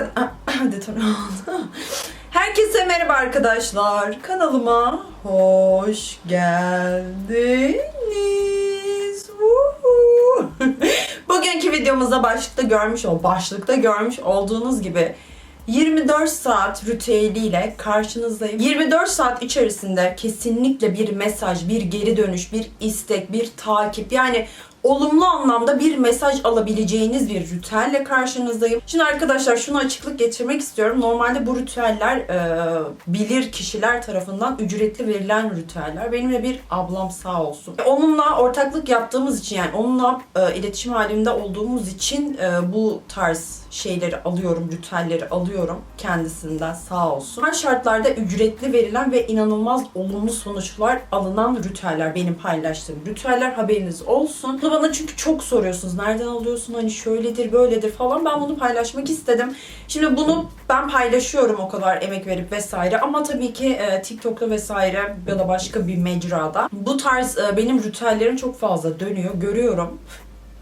Arkadaşlar... Herkese merhaba arkadaşlar. Kanalıma hoş geldiniz. Bugünkü videomuzda başlıkta görmüş ol, başlıkta görmüş olduğunuz gibi 24 saat ritüeliyle karşınızdayım. 24 saat içerisinde kesinlikle bir mesaj, bir geri dönüş, bir istek, bir takip yani olumlu anlamda bir mesaj alabileceğiniz bir ritüelle karşınızdayım. Şimdi arkadaşlar şunu açıklık getirmek istiyorum. Normalde bu ritüeller e, bilir kişiler tarafından ücretli verilen ritüeller. Benim de bir ablam sağ olsun. Onunla ortaklık yaptığımız için yani onunla e, iletişim halinde olduğumuz için e, bu tarz şeyleri alıyorum, ritüelleri alıyorum kendisinden sağ olsun. Her şartlarda ücretli verilen ve inanılmaz olumlu sonuçlar alınan ritüeller benim paylaştığım ritüeller haberiniz olsun. Bana çünkü çok soruyorsunuz. Nereden alıyorsun? Hani şöyledir, böyledir falan. Ben bunu paylaşmak istedim. Şimdi bunu ben paylaşıyorum o kadar emek verip vesaire ama tabii ki e, TikTok'ta vesaire ya da başka bir mecrada. Bu tarz e, benim ritüellerim çok fazla dönüyor. Görüyorum.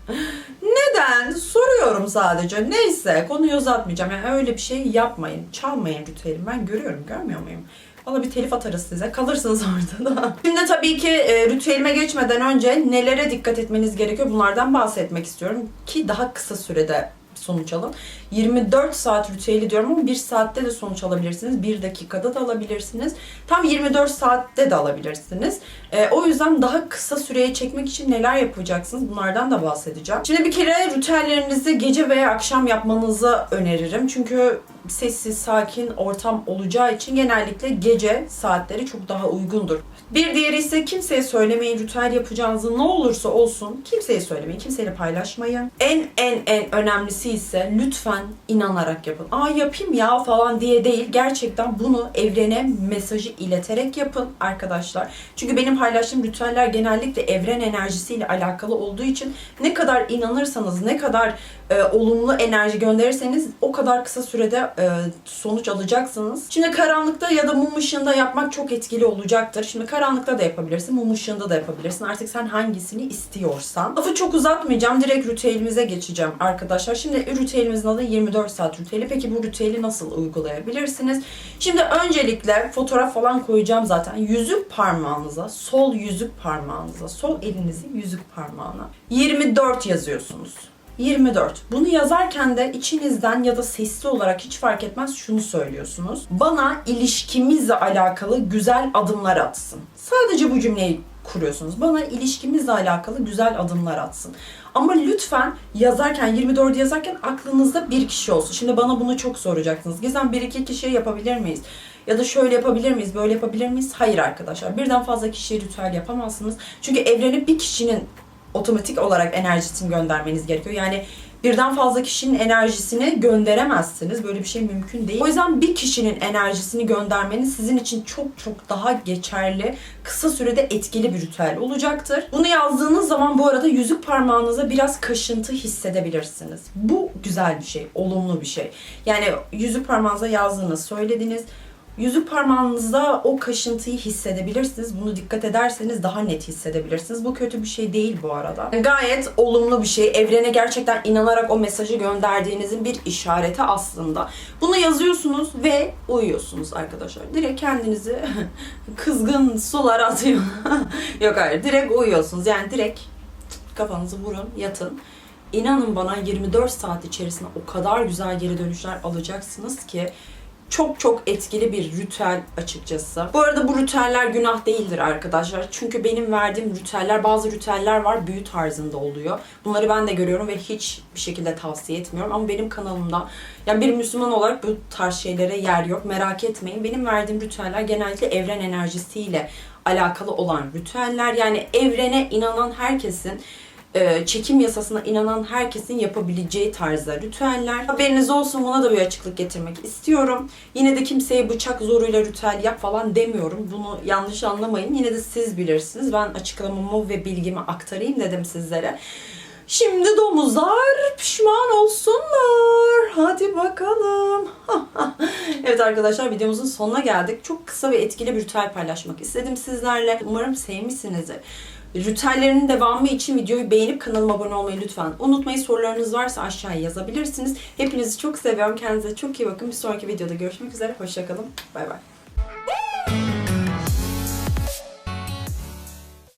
Neden? Soruyorum sadece. Neyse konuyu uzatmayacağım. Yani öyle bir şey yapmayın. Çalmayın ritüelimi. Ben görüyorum. Görmüyor muyum? Valla bir telif atarız size. Kalırsınız orada da. Şimdi tabii ki e, ritüelime geçmeden önce nelere dikkat etmeniz gerekiyor bunlardan bahsetmek istiyorum. Ki daha kısa sürede sonuç alın. 24 saat ritüeli diyorum ama 1 saatte de sonuç alabilirsiniz. 1 dakikada da alabilirsiniz. Tam 24 saatte de alabilirsiniz. E, o yüzden daha kısa süreye çekmek için neler yapacaksınız bunlardan da bahsedeceğim. Şimdi bir kere ritüellerinizi gece veya akşam yapmanızı öneririm. Çünkü sessiz, sakin ortam olacağı için genellikle gece saatleri çok daha uygundur. Bir diğeri ise kimseye söylemeyin ritüel yapacağınızı ne olursa olsun kimseye söylemeyin, kimseyle paylaşmayın. En en en önemlisi ise lütfen inanarak yapın. Aa yapayım ya falan diye değil. Gerçekten bunu evrene mesajı ileterek yapın arkadaşlar. Çünkü benim paylaştığım ritüeller genellikle evren enerjisiyle alakalı olduğu için ne kadar inanırsanız, ne kadar e, olumlu enerji gönderirseniz o kadar kısa sürede e, sonuç alacaksınız. Şimdi karanlıkta ya da mum ışığında yapmak çok etkili olacaktır. Şimdi karanlıkta da yapabilirsin, mum ışığında da yapabilirsin. Artık sen hangisini istiyorsan. Lafı çok uzatmayacağım. Direkt ritüelimize geçeceğim arkadaşlar. Şimdi ritüelimizin adı 24 saat ritüeli. Peki bu ritüeli nasıl uygulayabilirsiniz? Şimdi öncelikle fotoğraf falan koyacağım zaten. Yüzük parmağınıza, sol yüzük parmağınıza, sol elinizin yüzük parmağına 24 yazıyorsunuz. 24. Bunu yazarken de içinizden ya da sesli olarak hiç fark etmez şunu söylüyorsunuz. Bana ilişkimizle alakalı güzel adımlar atsın. Sadece bu cümleyi kuruyorsunuz. Bana ilişkimizle alakalı güzel adımlar atsın. Ama lütfen yazarken 24 yazarken aklınızda bir kişi olsun. Şimdi bana bunu çok soracaksınız. Gizem bir iki kişiye yapabilir miyiz? Ya da şöyle yapabilir miyiz, böyle yapabilir miyiz? Hayır arkadaşlar. Birden fazla kişiye ritüel yapamazsınız. Çünkü evrene bir kişinin otomatik olarak enerjisini göndermeniz gerekiyor. Yani birden fazla kişinin enerjisini gönderemezsiniz. Böyle bir şey mümkün değil. O yüzden bir kişinin enerjisini göndermeniz sizin için çok çok daha geçerli, kısa sürede etkili bir ritüel olacaktır. Bunu yazdığınız zaman bu arada yüzük parmağınıza biraz kaşıntı hissedebilirsiniz. Bu güzel bir şey, olumlu bir şey. Yani yüzük parmağınıza yazdığınız, söylediniz. Yüzük parmağınızda o kaşıntıyı hissedebilirsiniz. Bunu dikkat ederseniz daha net hissedebilirsiniz. Bu kötü bir şey değil bu arada. Gayet olumlu bir şey. Evrene gerçekten inanarak o mesajı gönderdiğinizin bir işareti aslında. Bunu yazıyorsunuz ve uyuyorsunuz arkadaşlar. Direkt kendinizi kızgın sular atıyor. Yok hayır. Direkt uyuyorsunuz. Yani direkt kafanızı vurun, yatın. İnanın bana 24 saat içerisinde o kadar güzel geri dönüşler alacaksınız ki çok çok etkili bir ritüel açıkçası. Bu arada bu ritüeller günah değildir arkadaşlar. Çünkü benim verdiğim ritüeller, bazı ritüeller var büyü tarzında oluyor. Bunları ben de görüyorum ve hiç bir şekilde tavsiye etmiyorum. Ama benim kanalımda yani bir Müslüman olarak bu tarz şeylere yer yok. Merak etmeyin. Benim verdiğim ritüeller genellikle evren enerjisiyle alakalı olan ritüeller. Yani evrene inanan herkesin e, çekim yasasına inanan herkesin yapabileceği tarzda ritüeller. Haberiniz olsun buna da bir açıklık getirmek istiyorum. Yine de kimseye bıçak zoruyla ritüel yap falan demiyorum. Bunu yanlış anlamayın. Yine de siz bilirsiniz. Ben açıklamamı ve bilgimi aktarayım dedim sizlere. Şimdi domuzlar pişman olsunlar. Hadi bakalım. evet arkadaşlar videomuzun sonuna geldik. Çok kısa ve etkili bir ritüel paylaşmak istedim sizlerle. Umarım sevmişsinizdir. Ritüellerinin devamı için videoyu beğenip kanalıma abone olmayı lütfen unutmayın. Sorularınız varsa aşağıya yazabilirsiniz. Hepinizi çok seviyorum. Kendinize çok iyi bakın. Bir sonraki videoda görüşmek üzere. Hoşçakalın. Bay bay.